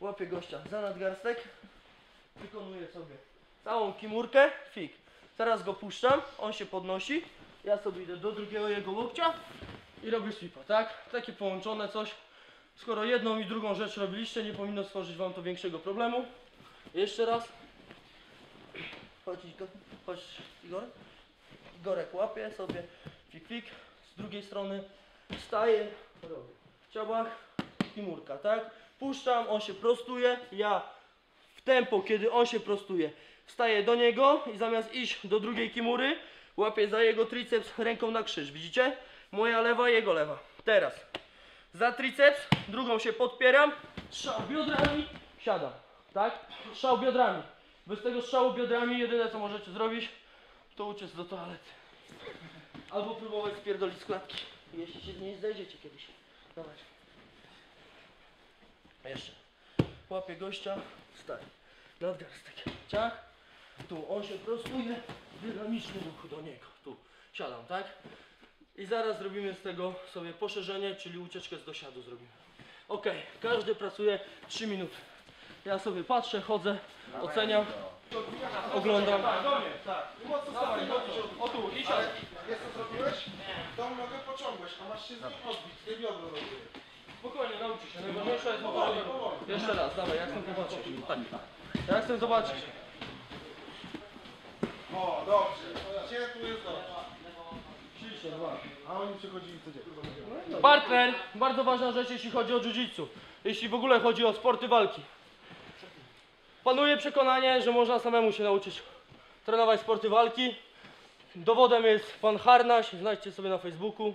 łapię gościa za nadgarstek, wykonuję sobie całą kimurkę, fik. Teraz go puszczam, on się podnosi, ja sobie idę do drugiego jego łokcia i robię sweepa, tak? Takie połączone coś. Skoro jedną i drugą rzecz robiliście, nie powinno stworzyć wam to większego problemu. Jeszcze raz. Chodź, chodź Igor. Igorek łapie sobie fik fik. Z drugiej strony wstaję, robię ciałach i tak? Puszczam, on się prostuje, ja w tempo, kiedy on się prostuje, wstaję do niego i zamiast iść do drugiej kimury, łapię za jego triceps ręką na krzyż, widzicie? Moja lewa, jego lewa. Teraz za triceps, drugą się podpieram, strzał biodrami, siadam, tak? Strzał biodrami. Bez tego strzału biodrami jedyne co możecie zrobić, to uciec do toalety. Albo próbować spierdolić z klatki, jeśli się z niej znajdziecie kiedyś. Dawaj. Jeszcze. Łapię gościa, wstań. Nadgarstek. Ciach. Tu on się prostuje. Dynamiczny ruch do niego. Tu. Siadam, tak? I zaraz zrobimy z tego sobie poszerzenie, czyli ucieczkę z dosiadu zrobimy. Ok, każdy pracuje 3 minuty. Ja sobie patrzę, chodzę, oceniam, oglądam. Tak, do mnie, tak. O tu, i siadaj. Wiesz co zrobiłeś? Tą nogę pociągłeś, a masz się z niej odbić, z tej biodro robię. Spokojnie, nauczy się. Najważniejsze jest powoli. Jeszcze raz, dawaj, ja chcę zobaczyć. Ja chcę zobaczyć. O, dobrze. Gdzie tu jest dobrze? A oni przychodzili codziennie. Partner, bardzo ważna rzecz, jeśli chodzi o jiu-jitsu. Jeśli w ogóle chodzi o sporty walki. Panuje przekonanie, że można samemu się nauczyć trenować sporty walki. Dowodem jest pan Harnaś, znajdźcie sobie na Facebooku.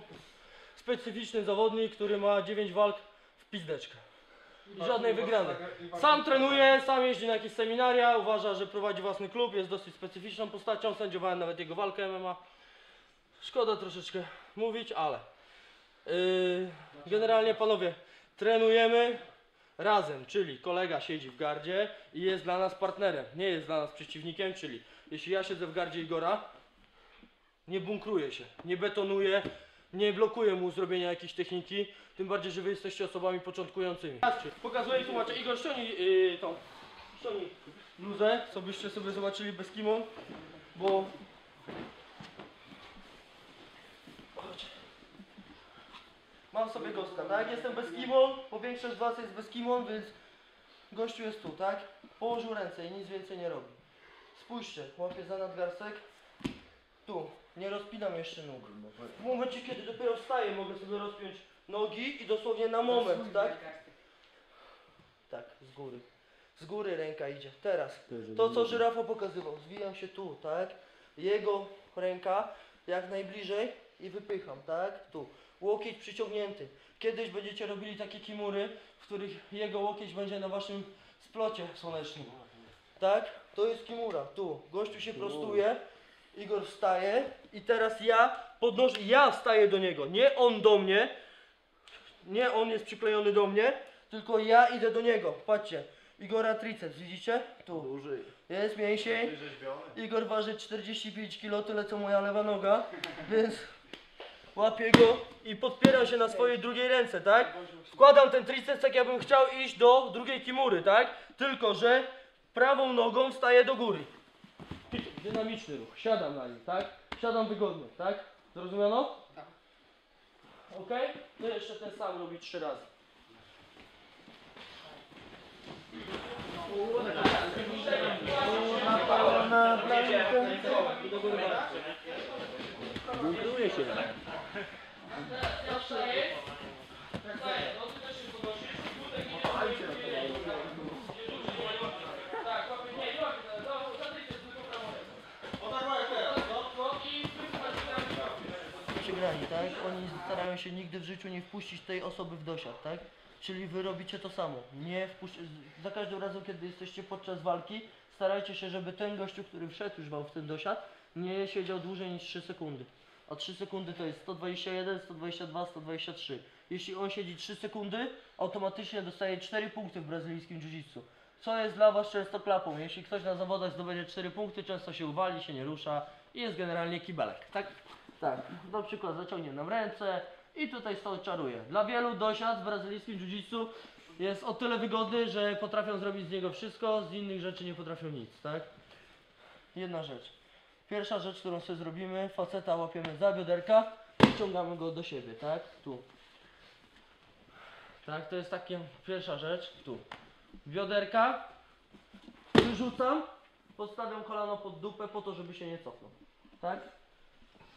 Specyficzny zawodnik, który ma 9 walk w pizdeczkę. I żadnej wygranej. Sam trenuje, sam jeździ na jakieś seminaria, uważa, że prowadzi własny klub, jest dosyć specyficzną postacią, sędziowałem nawet jego walkę MMA. Szkoda troszeczkę mówić, ale yy, generalnie panowie, trenujemy razem, czyli kolega siedzi w gardzie i jest dla nas partnerem, nie jest dla nas przeciwnikiem, czyli jeśli ja siedzę w gardzie Igora, nie bunkruję się, nie betonuję, nie blokuję mu zrobienia jakiejś techniki, tym bardziej, że wy jesteście osobami początkującymi. Pokazuję i tłumaczę. Igor, ściągnij yy, tą, bluzę, co byście sobie zobaczyli bez kimon, bo... Chodź. Mam sobie gościa, tak? Jestem bez kimon, bo większość z was jest bez kimon, więc gościu jest tu, tak? Położył ręce i nic więcej nie robi. Spójrzcie, łapię za nadgarstek. Tu, nie rozpinam jeszcze nóg. W momencie, kiedy dopiero wstaję, mogę sobie rozpiąć nogi i dosłownie na moment, tak? Tak, z góry. Z góry ręka idzie. Teraz, to co żyrafa pokazywał, zwijam się tu, tak? Jego ręka jak najbliżej i wypycham, tak? Tu. Łokieć przyciągnięty. Kiedyś będziecie robili takie kimury, w których jego łokieć będzie na waszym splocie słonecznym. Tak? To jest kimura. Tu. Gościu się prostuje. Igor wstaje i teraz ja podnoszę, ja wstaję do niego, nie on do mnie, nie on jest przyklejony do mnie, tylko ja idę do niego. Patrzcie, Igora triceps, widzicie? Tu. Duży. Jest mięsień. Igor waży 45 kg, tyle co moja lewa noga, więc łapię go i podpieram się na swojej drugiej ręce, tak? Wkładam ten triceps, jak ja bym chciał iść do drugiej kimury, tak? Tylko, że prawą nogą staję do góry. Dynamiczny ruch, siadam na nim, tak? Siadam wygodnie, tak? Zrozumiano? Tak. Ok? To jeszcze ten sam robi trzy razy. Bunkruje się. O tak? Oni starają się nigdy w życiu nie wpuścić tej osoby w dosiad, tak? Czyli wy robicie to samo. Nie wpuść... Za każdym razem, kiedy jesteście podczas walki, starajcie się, żeby ten gościu, który wszedł już wam w ten dosiad, nie siedział dłużej niż 3 sekundy. A 3 sekundy to jest 121, 122, 123. Jeśli on siedzi 3 sekundy, automatycznie dostaje 4 punkty w brazylijskim jiu-jitsu. Co jest dla was często klapą. Jeśli ktoś na zawodach zdobędzie 4 punkty, często się uwali, się nie rusza i jest generalnie kibelek, tak? Tak, na przykład zaciągnie nam ręce i tutaj stąd czaruje. Dla wielu dosiad w brazylijskim jiu-jitsu jest o tyle wygodny, że potrafią zrobić z niego wszystko, z innych rzeczy nie potrafią nic, tak? Jedna rzecz. Pierwsza rzecz, którą sobie zrobimy, faceta łapiemy za bioderka i ciągamy go do siebie, tak? Tu. Tak, to jest taka pierwsza rzecz, tu. Bioderka, wyrzucam, podstawiam kolano pod dupę po to, żeby się nie cofnął, tak?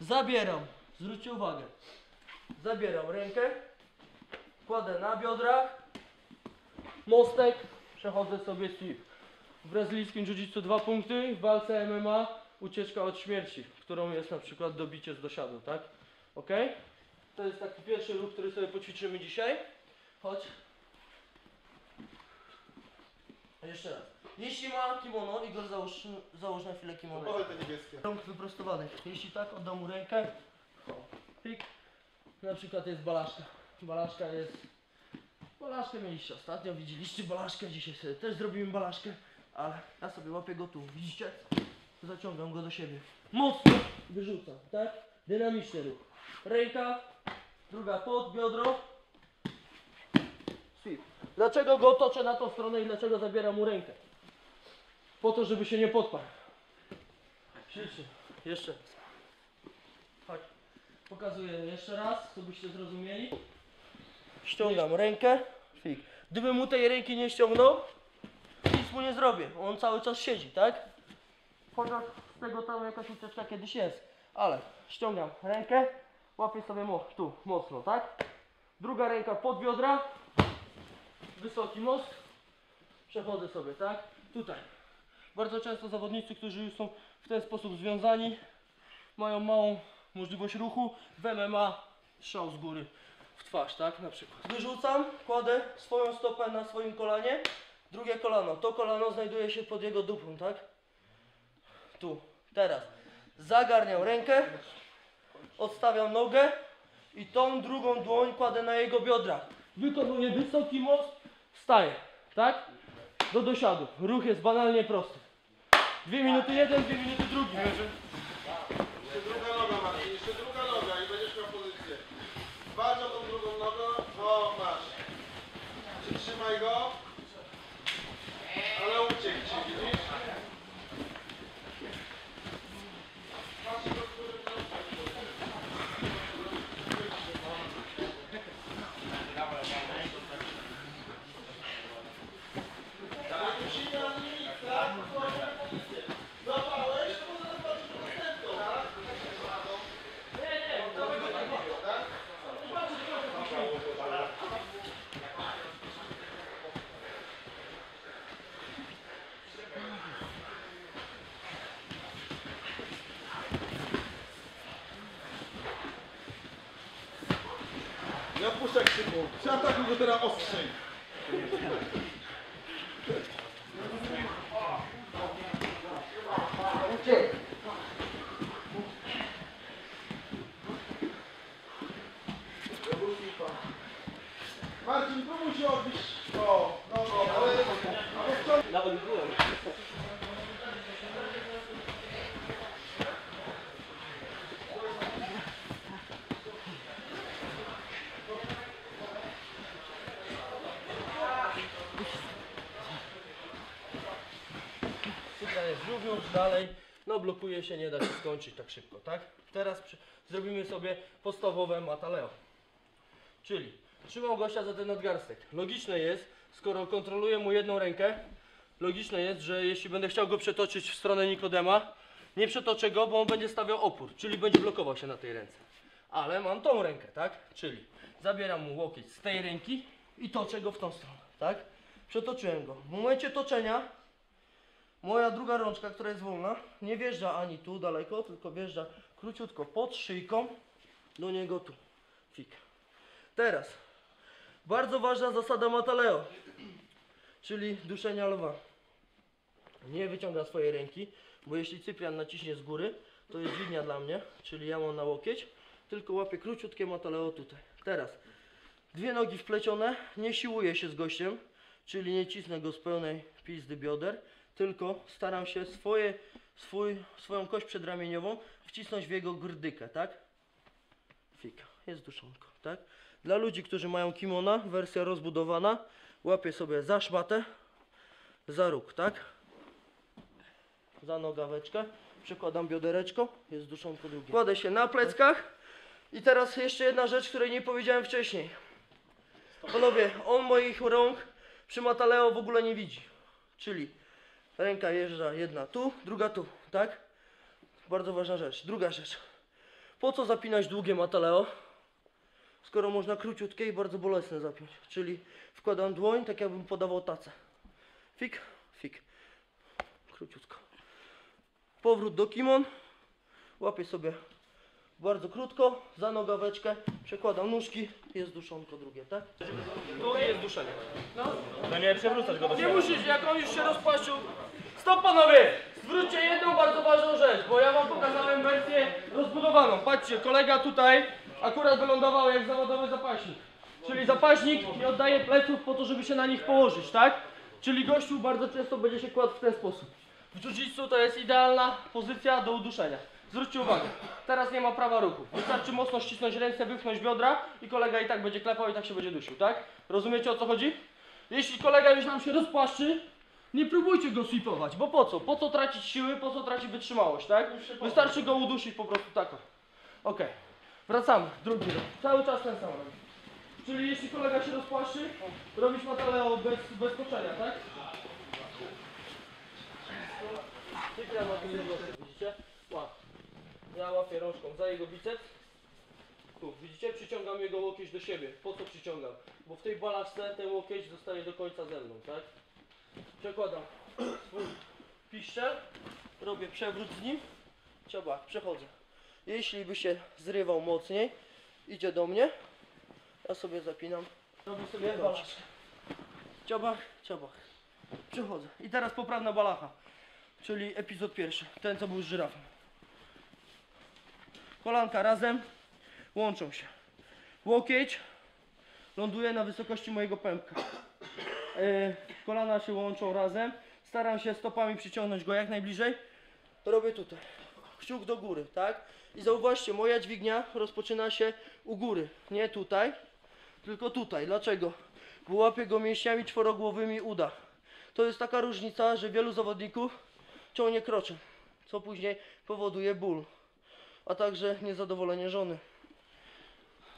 Zabieram, zwróćcie uwagę, zabieram rękę, kładę na biodrach, mostek, przechodzę sobie. W brazylijskim jiu-jitsu dwa punkty, w walce MMA ucieczka od śmierci, którą jest na przykład dobicie z dosiadu, tak? Ok? To jest taki pierwszy ruch, który sobie poćwiczymy dzisiaj. Chodź. Jeszcze raz. Jeśli ma kimono, Igor załóż, załóż na chwilę kimono. Podaj te niebieskie. Rąk wyprostowany. Jeśli tak, oddam mu rękę. Pik. Na przykład jest balaszka. Balaszka jest... Balaszkę mieliście ostatnio, widzieliście balaszkę, dzisiaj sobie też zrobimy balaszkę. Ale ja sobie łapię go tu, widzicie? Zaciągam go do siebie. Mocno wyrzucam, tak? Dynamiczny ruch. Ręka, druga pod biodro. Sweep. Dlaczego go toczę na tą stronę i dlaczego zabieram mu rękę? Po to, żeby się nie podparł. Krzyczy. Jeszcze raz. Chodź. Pokazuję jeszcze raz, żebyście zrozumieli. Ściągam rękę. Fik. Gdybym mu tej ręki nie ściągnął, nic mu nie zrobię. On cały czas siedzi, tak? Chociaż z tego tam jakaś ucieczka kiedyś jest. Ale ściągam rękę, łapię sobie mo tu mocno, tak? Druga ręka pod biodra. Wysoki most. Przechodzę sobie, tak? Tutaj. Bardzo często zawodnicy, którzy już są w ten sposób związani, mają małą możliwość ruchu. W MMA strzał z góry w twarz, tak? Na przykład. Wyrzucam, kładę swoją stopę na swoim kolanie, drugie kolano. To kolano znajduje się pod jego dupą, tak? Tu. Teraz. Zagarniam rękę, odstawiam nogę i tą drugą dłoń kładę na jego biodrach. Wykonuję wysoki most, wstaję, tak? Do dosiadu. Ruch jest banalnie prosty. Dwie minuty jeden, dwie minuty drugi. Jeszcze druga noga Marcin, jeszcze druga noga i będziesz miał pozycję. Walcz o tą drugą nogę. O, masz. Przytrzymaj go. Ale uciekł ci, widzisz? Ale tu się nie ma nic, tak? Złapałeś, to może zobaczyć następną, tak? Nie opuszczaj krzyku. Go teraz ostrzej. Marcin, próbuj się odbić. O, no, no, ale... ale wciąż- Nawet byłem. Tutaj jest dalej. No blokuje się, nie da się skończyć tak szybko, tak? Teraz przy, zrobimy sobie podstawowe mataleo. Czyli trzymam gościa za ten nadgarstek. Logiczne jest, skoro kontroluję mu jedną rękę, logiczne jest, że jeśli będę chciał go przetoczyć w stronę Nikodema, nie przetoczę go, bo on będzie stawiał opór, czyli będzie blokował się na tej ręce. Ale mam tą rękę, tak? Czyli zabieram mu łokieć z tej ręki i toczę go w tą stronę, tak? Przetoczyłem go. W momencie toczenia moja druga rączka, która jest wolna, nie wjeżdża ani tu daleko, tylko wjeżdża króciutko pod szyjką do niego tu. Fik. Teraz, bardzo ważna zasada Mataleo, czyli duszenia lwa. Nie wyciąga swojej ręki, bo jeśli Cyprian naciśnie z góry, to jest dźwignia dla mnie, czyli ja mam na łokieć, tylko łapię króciutkie Mataleo tutaj. Teraz, dwie nogi wplecione, nie siłuję się z gościem, czyli nie cisnę go z pełnej pizdy bioder, tylko staram się swoje, swój, swoją kość przedramieniową wcisnąć w jego grdykę, tak? Fik. jest duszonko, tak? Dla ludzi, którzy mają kimona, wersja rozbudowana, łapię sobie za szmatę, za róg, tak? Za nogaweczkę, przekładam biodereczko, jest duszonko drugie. Kładę się na pleckach i teraz jeszcze jedna rzecz, której nie powiedziałem wcześniej. Panowie, on moich rąk przy Mataleo w ogóle nie widzi. Czyli ręka jeżdża jedna tu, druga tu, tak? Bardzo ważna rzecz. Druga rzecz. Po co zapinać długie Mataleo? Skoro można króciutkie i bardzo bolesne zapiąć. Czyli wkładam dłoń, tak jakbym podawał tacę. Fik, fik. Króciutko. Powrót do kimon. Łapię sobie bardzo krótko, za nogaweczkę, przekładam nóżki, jest duszonko drugie, tak? Tu jest duszenie. No nie przewrócać go do Nie siebie. musisz, jak on już się rozpłaszczył. Stop panowie! Zwróćcie jedną bardzo ważną rzecz, bo ja wam pokazałem wersję rozbudowaną. Patrzcie, kolega tutaj akurat wylądował jak zawodowy zapaśnik. Czyli zapaśnik nie oddaje pleców po to, żeby się na nich położyć, tak? Czyli gościu bardzo często będzie się kładł w ten sposób. W jiu-jitsu to jest idealna pozycja do uduszenia. Zwróćcie uwagę, teraz nie ma prawa ruchu. Wystarczy mocno ścisnąć ręce, wypchnąć biodra i kolega i tak będzie klepał i tak się będzie dusił, tak? Rozumiecie o co chodzi? Jeśli kolega już nam się rozpłaszczy, nie próbujcie go sweepować, bo po co? Po co tracić siły, po co tracić wytrzymałość, tak? Wystarczy go udusić po prostu tak. o. Okej, wracamy, drugi rok. Cały czas ten sam robi. Czyli jeśli kolega się rozpłaszczy, robisz mataleo bez, bez toczenia, tak? Tym jest widzicie? Łap. Ja łapię rączką za jego biceps. Tu, widzicie? Przyciągam jego łokieć do siebie. Po co przyciągam? Bo w tej balaszce ten łokieć zostaje do końca ze mną, tak? Przekładam swój piszczel, robię przewrót z nim, ciabach, przechodzę. Jeśli by się zrywał mocniej, idzie do mnie, ja sobie zapinam, robię sobie balaszkę. Ciabach, ciabach. Przechodzę. I teraz poprawna balacha, czyli epizod pierwszy, ten co był z żyrafą. Kolanka razem, łączą się. Łokieć ląduje na wysokości mojego pępka. E, kolana się łączą razem. Staram się stopami przyciągnąć go jak najbliżej. Robię tutaj. Kciuk do góry, tak? I zauważcie, moja dźwignia rozpoczyna się u góry. Nie tutaj, tylko tutaj. Dlaczego? Bo łapię go mięśniami czworogłowymi uda. To jest taka różnica, że wielu zawodników ciągnie kroczem, co później powoduje ból, a także niezadowolenie żony.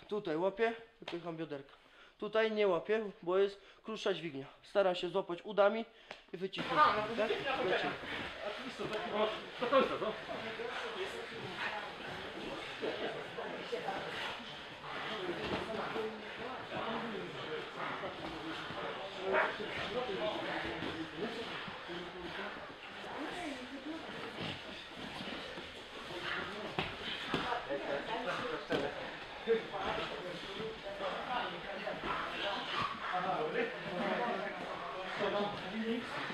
Tutaj łapię, wypycham bioderka. Tutaj nie łapię, bo jest krótsza dźwignia. Staram się złapać udami i wycisnąć. Tak? Lecimy. Do końca, no. Dobra. Thank you.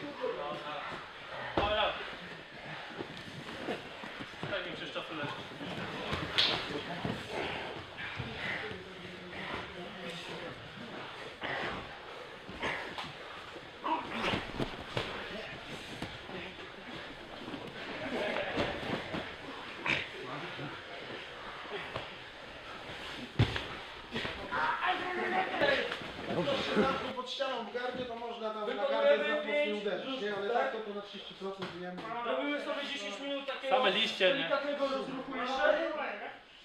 Nie? Ale tak to, na 30% bijemy. Robimy sobie 10 minut takiego Same liście, nie? delikatnego rozruchu jeszcze,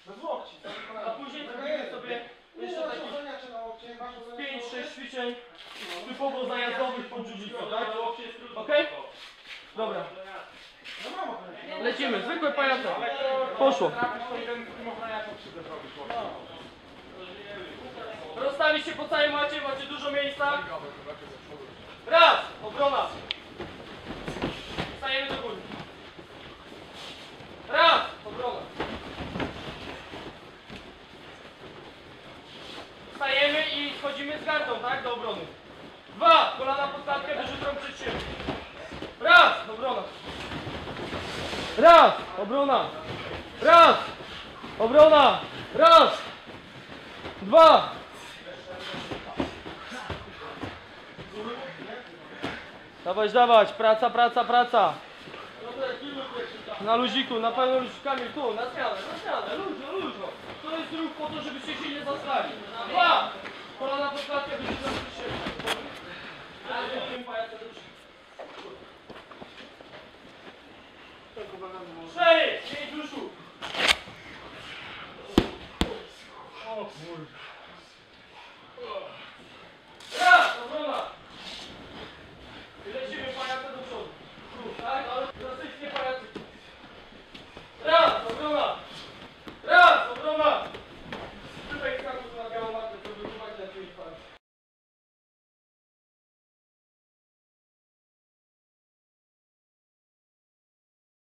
Bez łokci, tak? a później Tak zrobimy jest. sobie jeszcze takich oceniaczy na łokcie, masz oceniaczy na 5-6 ćwiczeń typowo zajazdowych pod jiu tak? Okej? Dobra, No lecimy, zwykłe pajace. Poszło. Rozstawić się po całej macie, macie dużo miejsca. Raz, obrona. Stajemy do góry. Raz, obrona. Stajemy i schodzimy z gardą, tak, do obrony. Dwa, kolana pod klatkę, wyrzucą przed siebie. Raz, obrona. Raz, obrona. Raz, obrona. Raz, dwa. Dawać, dawać, praca, praca, praca. Na luziku, na pełnym luziku, tu, na ścianę, na ścianę, luźno, luźno. To jest ruch po to, żebyście się nie zaslali. Dwa! Pora na podkładkę, byście zaskoczyli. Sześć! Pięć ruszu!